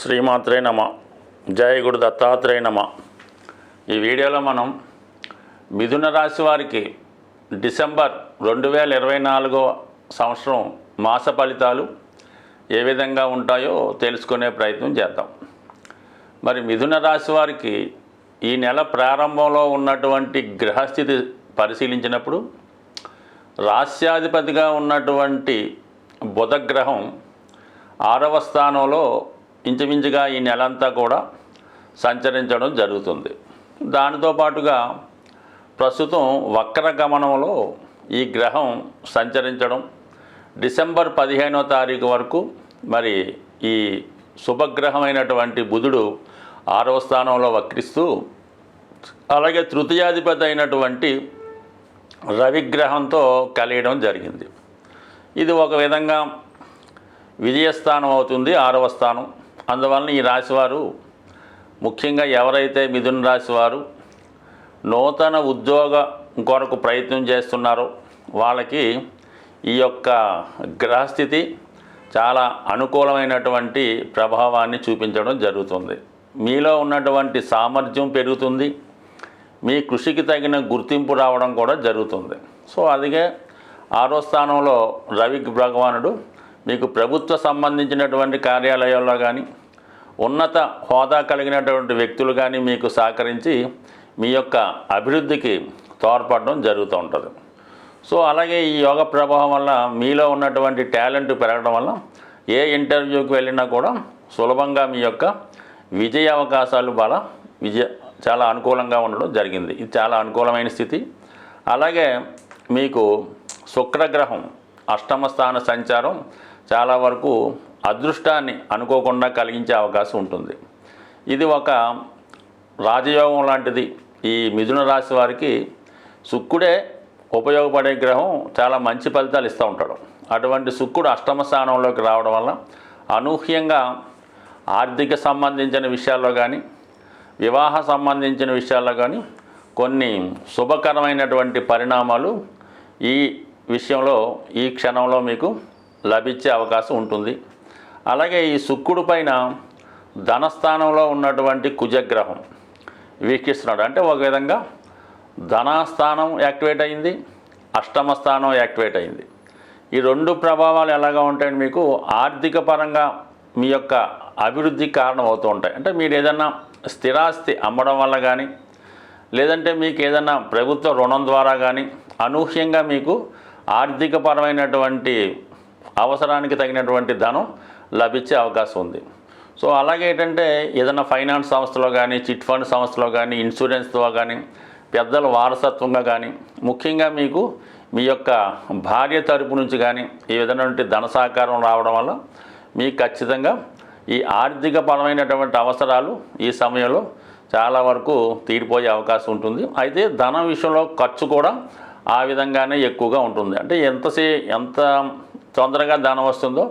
శ్రీమాత్రే నమ. జయ గురు దత్తాత్రేయ నమ. ఈ వీడియోలో మనం మిథున రాశి వారికి డిసెంబర్ రెండు వేల ఇరవై నాలుగో సంవత్సరం మాస ఫలితాలు ఏ విధంగా ఉంటాయో తెలుసుకునే ప్రయత్నం చేద్దాం. మరి మిథున రాశి వారికి ఈ నెల ప్రారంభంలో ఉన్నటువంటి గ్రహస్థితి పరిశీలించినప్పుడు రాస్యాధిపతిగా ఉన్నటువంటి బుధగ్రహం ఆరవ స్థానంలో ఇంచుమించుగా ఈ నెలంతా కూడా సంచరించడం జరుగుతుంది. దానితో పాటుగా ప్రస్తుతం వక్ర గమనంలో ఈ గ్రహం సంచరించడం డిసెంబర్ పదిహేనో తారీఖు వరకు మరి ఈ శుభగ్రహమైనటువంటి బుధుడు ఆరవ స్థానంలో వక్రిస్తూ అలాగే తృతీయాధిపతి అయినటువంటి రవిగ్రహంతో కలియడం జరిగింది. ఇది ఒక విధంగా విజయస్థానం అవుతుంది ఆరవ స్థానం. అందువలన ఈ రాశివారు ముఖ్యంగా ఎవరైతే మిథున రాశివారు నూతన ఉద్యోగ కొరకు ప్రయత్నం చేస్తున్నారో వాళ్ళకి ఈ యొక్క గ్రహస్థితి చాలా అనుకూలమైనటువంటి ప్రభావాన్ని చూపించడం జరుగుతుంది. మీలో ఉన్నటువంటి సామర్థ్యం పెరుగుతుంది. మీ కృషికి తగిన గుర్తింపు రావడం కూడా జరుగుతుంది. సో అదిగే ఆరో స్థానంలో రవి భగవానుడు మీకు ప్రభుత్వ సంబంధించినటువంటి కార్యాలయాల్లో కానీ ఉన్నత హోదా కలిగినటువంటి వ్యక్తులు కానీ మీకు సహకరించి మీ యొక్క అభివృద్ధికి తోడ్పడడం జరుగుతూ ఉంటుంది. సో అలాగే ఈ యోగ ప్రభావం వల్ల మీలో ఉన్నటువంటి టాలెంట్ పెరగడం వల్ల ఏ ఇంటర్వ్యూకి వెళ్ళినా కూడా సులభంగా మీ యొక్క విజయ అవకాశాలు బాగా విజయ చాలా అనుకూలంగా ఉండడం జరిగింది. ఇది చాలా అనుకూలమైన స్థితి. అలాగే మీకు శుక్రగ్రహం అష్టమ స్థాన సంచారం చాలా వరకు అదృష్టాన్ని అనుకోకుండా కలిగించే అవకాశం ఉంటుంది. ఇది ఒక రాజయోగం లాంటిది. ఈ మిథున రాశి వారికి శుక్రుడే ఉపయోగపడే గ్రహం చాలా మంచి ఫలితాలు ఇస్తూ ఉంటాడు. అటువంటి శుక్రుడు అష్టమ స్థానంలోకి రావడం వల్ల అనూహ్యంగా ఆర్థిక సంబంధించిన విషయాల్లో కానీ వివాహ సంబంధించిన విషయాల్లో కానీ కొన్ని శుభకరమైనటువంటి పరిణామాలు ఈ విషయంలో ఈ క్షణంలో మీకు లభించే అవకాశం ఉంటుంది. అలాగే ఈ శుక్రుడు పైన ధనస్థానంలో ఉన్నటువంటి కుజగ్రహం. వీక్షిస్తున్నాడు. అంటే ఒక విధంగా ధనాస్థానం యాక్టివేట్ అయింది అష్టమ స్థానం యాక్టివేట్ అయింది. ఈ రెండు ప్రభావాలు ఎలాగా ఉంటాయండి మీకు ఆర్థిక పరంగా మీ యొక్క అభివృద్ధికి కారణం అవుతూ ఉంటాయి. అంటే మీరు ఏదన్నా స్థిరాస్తి అమ్మడం వల్ల కానీ లేదంటే మీకు ఏదన్నా ప్రభుత్వ రుణం ద్వారా కానీ అనూహ్యంగా మీకు ఆర్థికపరమైనటువంటి అవసరానికి తగినటువంటి ధనం లభించే అవకాశం ఉంది. సో అలాగే ఏంటంటే ఏదైనా ఫైనాన్స్ సంస్థలో కానీ చిట్ ఫండ్ సంస్థలో కానీ ఇన్సూరెన్స్తో కానీ పెద్దల వారసత్వంగా కానీ ముఖ్యంగా మీకు మీ యొక్క భార్య తరపు నుంచి కానీ ఈ విధమైనటువంటి ధన సహకారం రావడం వల్ల మీకు ఖచ్చితంగా ఈ ఆర్థిక పరమైనటువంటి అవసరాలు ఈ సమయంలో చాలా వరకు తీరిపోయే అవకాశం ఉంటుంది. అయితే ధనం విషయంలో ఖర్చు కూడా ఆ విధంగానే ఎక్కువగా ఉంటుంది. అంటే ఎంతసే ఎంత తొందరగా ధనం వస్తుందో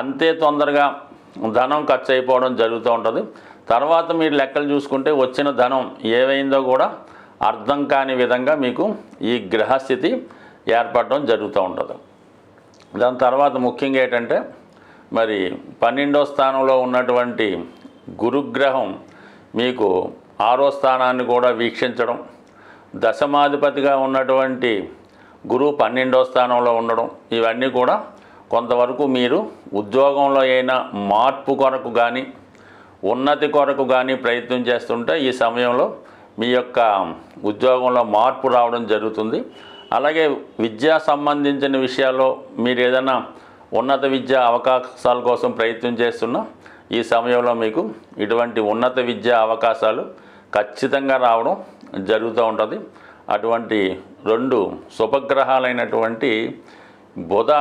అంతే తొందరగా ధనం ఖర్చు అయిపోవడం జరుగుతూ ఉంటుంది. తర్వాత మీరు లెక్కలు చూసుకుంటే వచ్చిన ధనం ఏమైందో కూడా అర్థం కాని విధంగా మీకు ఈ గ్రహస్థితి ఏర్పడడం జరుగుతూ ఉంటుంది. దాని తర్వాత ముఖ్యంగా ఏంటంటే మరి పన్నెండో స్థానంలో ఉన్నటువంటి గురుగ్రహం మీకు ఆరో స్థానాన్ని కూడా వీక్షించడం దశమాధిపతిగా ఉన్నటువంటి గురువు పన్నెండో స్థానంలో ఉండడం ఇవన్నీ కూడా కొంతవరకు మీరు ఉద్యోగంలో అయినా మార్పు కొరకు కానీ ఉన్నతి కొరకు కానీ ప్రయత్నం చేస్తుంటే ఈ సమయంలో మీ యొక్క ఉద్యోగంలో మార్పు రావడం జరుగుతుంది. అలాగే విద్యా సంబంధించిన విషయాల్లో మీరు ఏదైనా ఉన్నత విద్యా అవకాశాల కోసం ప్రయత్నం చేస్తున్నా ఈ సమయంలో మీకు ఇటువంటి ఉన్నత విద్యా అవకాశాలు ఖచ్చితంగా రావడం జరుగుతూ ఉంటుంది. అటువంటి రెండు శుభగ్రహాలైనటువంటి బుధ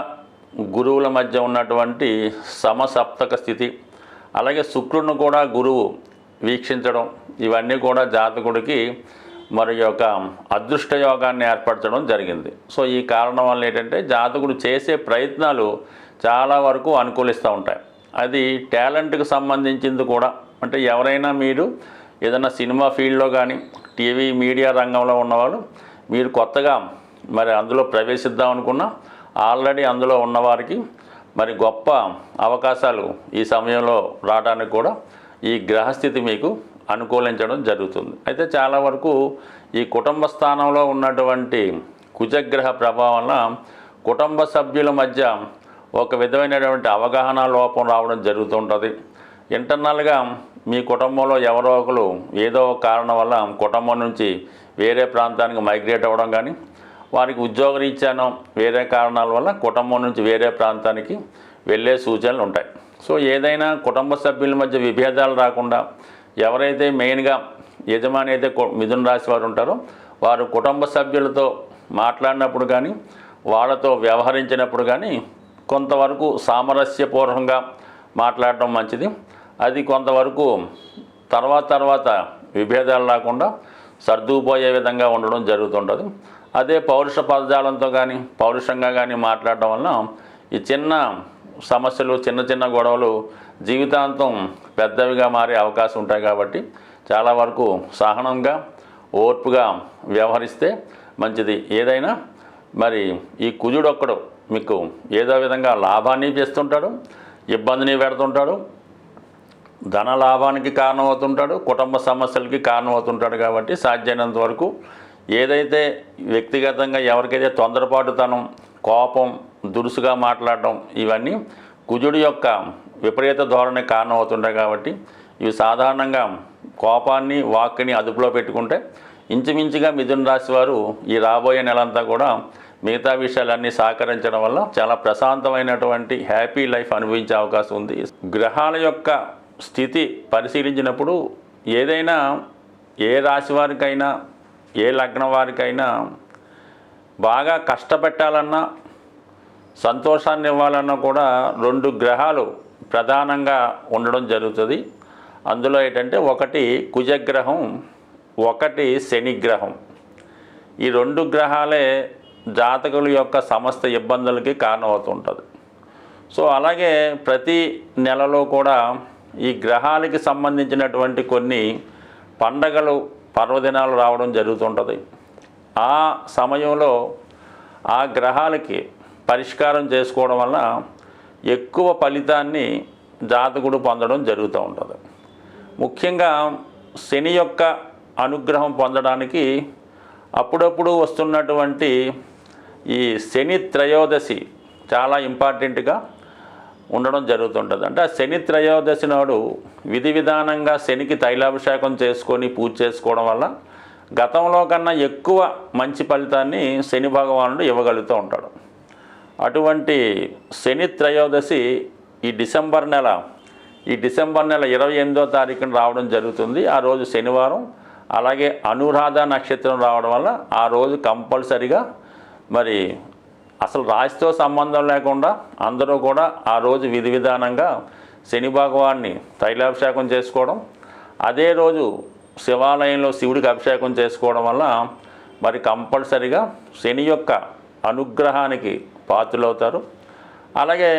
గురువుల మధ్య ఉన్నటువంటి సమసప్తక స్థితి అలాగే శుక్రుడిని కూడా గురువు వీక్షించడం ఇవన్నీ కూడా జాతకుడికి మరి యొక్క అదృష్ట యోగాన్ని ఏర్పరచడం జరిగింది. సో ఈ కారణం వల్ల ఏంటంటే జాతకుడు చేసే ప్రయత్నాలు చాలా వరకు అనుకూలిస్తూ ఉంటాయి. అది టాలెంట్కి సంబంధించింది కూడా. అంటే ఎవరైనా మీరు ఏదైనా సినిమా ఫీల్డ్లో కానీ టీవీ మీడియా రంగంలో ఉన్నవాళ్ళు మీరు కొత్తగా మరి అందులో ప్రవేశిద్దాం అనుకున్నా ఆల్రెడీ అందులో ఉన్నవారికి మరి గొప్ప అవకాశాలు ఈ సమయంలో రావడానికి కూడా ఈ గ్రహస్థితి మీకు అనుకూలించడం జరుగుతుంది. అయితే చాలా వరకు ఈ కుటుంబ స్థానంలో ఉన్నటువంటి కుజగ్రహ ప్రభావం వల్ల కుటుంబ సభ్యుల మధ్య ఒక విధమైనటువంటి అవగాహన లోపం రావడం జరుగుతుంటుంది. ఇంటర్నల్గా మీ కుటుంబంలో ఎవరో ఒకరు ఏదో ఒక కారణం వల్ల కుటుంబం నుంచి వేరే ప్రాంతానికి మైగ్రేట్ అవ్వడం కానీ వారికి ఉద్యోగరీత్యానో వేరే కారణాల వల్ల కుటుంబం నుంచి వేరే ప్రాంతానికి వెళ్ళే సూచనలు ఉంటాయి. సో ఏదైనా కుటుంబ సభ్యుల మధ్య విభేదాలు రాకుండా ఎవరైతే మెయిన్గా యజమాని అయితే మిథున రాశి వారు ఉంటారో వారు కుటుంబ సభ్యులతో మాట్లాడినప్పుడు కానీ వాళ్ళతో వ్యవహరించినప్పుడు కానీ కొంతవరకు సామరస్యపూర్వకంగా మాట్లాడడం మంచిది. అది కొంతవరకు తర్వాత తర్వాత విభేదాలు రాకుండా సర్దుకుపోయే విధంగా ఉండడం జరుగుతుంటుంది. అదే పౌరుష పదజాలంతో కానీ పౌరుషంగా కానీ మాట్లాడడం వలన ఈ చిన్న సమస్యలు చిన్న చిన్న గొడవలు జీవితాంతం పెద్దవిగా మారే అవకాశం ఉంటాయి కాబట్టి చాలా వరకు సహనంగా ఓర్పుగా వ్యవహరిస్తే మంచిది. ఏదైనా మరి ఈ కుజుడు ఒక్కడు మీకు ఏదో విధంగా లాభాన్ని చేస్తుంటాడు ఇబ్బందిని పెడుతుంటాడు ధన లాభానికి కారణమవుతుంటాడు కుటుంబ సమస్యలకి కారణమవుతుంటాడు కాబట్టి సాధ్యమైనంత వరకు ఏదైతే వ్యక్తిగతంగా ఎవరికైతే తొందరపాటుతనం కోపం దురుసుగా మాట్లాడడం ఇవన్నీ కుజుడి యొక్క విపరీత ధోరణి కారణమవుతుంటాయి కాబట్టి ఇవి సాధారణంగా కోపాన్ని వాక్ని అదుపులో పెట్టుకుంటే ఇంచుమించుగా మిథున రాశి వారు ఈ రాబోయే నెలంతా కూడా మిగతా విషయాలన్నీ సహకరించడం వల్ల చాలా ప్రశాంతమైనటువంటి హ్యాపీ లైఫ్ అనుభవించే అవకాశం ఉంది. గ్రహాల యొక్క స్థితి పరిశీలించినప్పుడు ఏదైనా ఏ రాశి వారికైనా ఏ లగ్నం వారికైనా బాగా కష్టపెట్టాలన్నా సంతోషాన్ని ఇవ్వాలన్నా కూడా రెండు గ్రహాలు ప్రధానంగా ఉండడం జరుగుతుంది. అందులో ఏంటంటే ఒకటి కుజగ్రహం ఒకటి శనిగ్రహం. ఈ రెండు గ్రహాలే జాతకుల యొక్క సమస్త ఇబ్బందులకి కారణమవుతుంటుంది. సో అలాగే ప్రతి నెలలో కూడా ఈ గ్రహాలకి సంబంధించినటువంటి కొన్ని పండగలు పర్వదినాలు రావడం జరుగుతుంటుంది. ఆ సమయంలో ఆ గ్రహాలకి పరిష్కారం చేసుకోవడం వల్ల ఎక్కువ ఫలితాన్ని జాతకుడు పొందడం జరుగుతూ ఉంటుంది. ముఖ్యంగా శని యొక్క అనుగ్రహం పొందడానికి అప్పుడప్పుడు వస్తున్నటువంటి ఈ శని త్రయోదశి చాలా ఇంపార్టెంట్గా ఉండడం జరుగుతుంటుంది. అంటే ఆ శని త్రయోదశి నాడు విధి విధానంగా శనికి తైలాభిషేకం చేసుకొని పూజ చేసుకోవడం వల్ల గతంలో కన్నా ఎక్కువ మంచి ఫలితాన్ని శని భగవానుడు ఇవ్వగలుగుతూ ఉంటాడు. అటువంటి శని త్రయోదశి ఈ డిసెంబర్ నెల ఈ డిసెంబర్ నెల ఇరవై ఎనిమిదో తారీఖున రావడం జరుగుతుంది. ఆ రోజు శనివారం అలాగే అనురాధ నక్షత్రం రావడం వల్ల ఆ రోజు కంపల్సరిగా మరి అసలు రాశితో సంబంధం లేకుండా అందరూ కూడా ఆ రోజు విధి విధానంగా శని భగవాన్ని తైలాభిషేకం చేసుకోవడం అదే రోజు శివాలయంలో శివుడికి అభిషేకం చేసుకోవడం వల్ల మరి కంపల్సరిగా శని యొక్క అనుగ్రహానికి పాత్రలవుతారు. అలాగే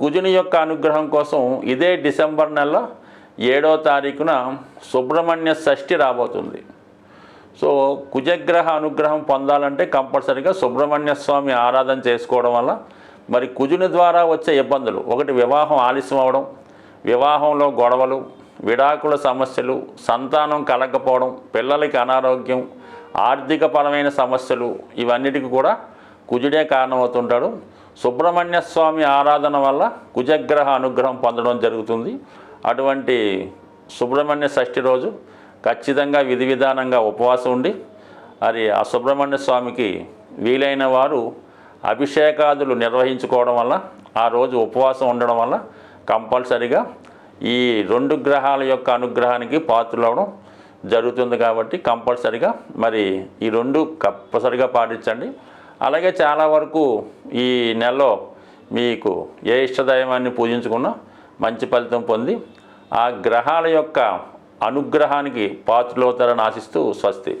కుజుని యొక్క అనుగ్రహం కోసం ఇదే డిసెంబర్ నెల ఏడో తారీఖున సుబ్రహ్మణ్య షష్ఠి రాబోతుంది. సో కుజగ్రహ అనుగ్రహం పొందాలంటే కంపల్సరీగా సుబ్రహ్మణ్య స్వామి ఆరాధన చేసుకోవడం వల్ల మరి కుజుని ద్వారా వచ్చే ఇబ్బందులు. ఒకటి వివాహం ఆలస్యం అవడం వివాహంలో గొడవలు విడాకుల సమస్యలు సంతానం కలగకపోవడం పిల్లలకి అనారోగ్యం ఆర్థికపరమైన సమస్యలు ఇవన్నిటికి కూడా కుజుడే కారణమవుతుంటాడు. సుబ్రహ్మణ్య స్వామి ఆరాధన వల్ల కుజగ్రహ అనుగ్రహం పొందడం జరుగుతుంది. అటువంటి సుబ్రహ్మణ్య షష్ఠి రోజు ఖచ్చితంగా విధి విధానంగా ఉపవాసం ఉండి మరి ఆ సుబ్రహ్మణ్య స్వామికి వీలైన వారు అభిషేకాదులు నిర్వహించుకోవడం వల్ల ఆ రోజు ఉపవాసం ఉండడం వల్ల కంపల్సరిగా ఈ రెండు గ్రహాల యొక్క అనుగ్రహానికి పాత్రలవడం జరుగుతుంది కాబట్టి కంపల్సరిగా మరి ఈ రెండు కంపల్సరిగా పాటించండి. అలాగే చాలా వరకు ఈ నెలలో మీకు ఏ ఇష్టదైవాన్ని పూజించుకున్నా మంచి ఫలితం పొంది ఆ గ్రహాల యొక్క అనుగ్రహానికి పాత్రలవుతారని ఆశిస్తూ స్వస్తి.